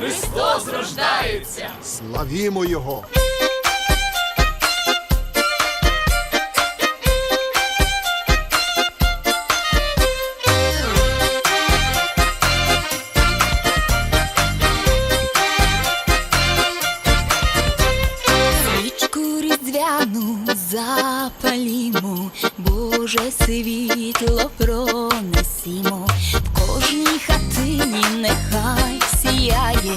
Христос рождається! Славімо Його! Запалімо, Боже світло пронесімо, в кожній хатині нехай сіяє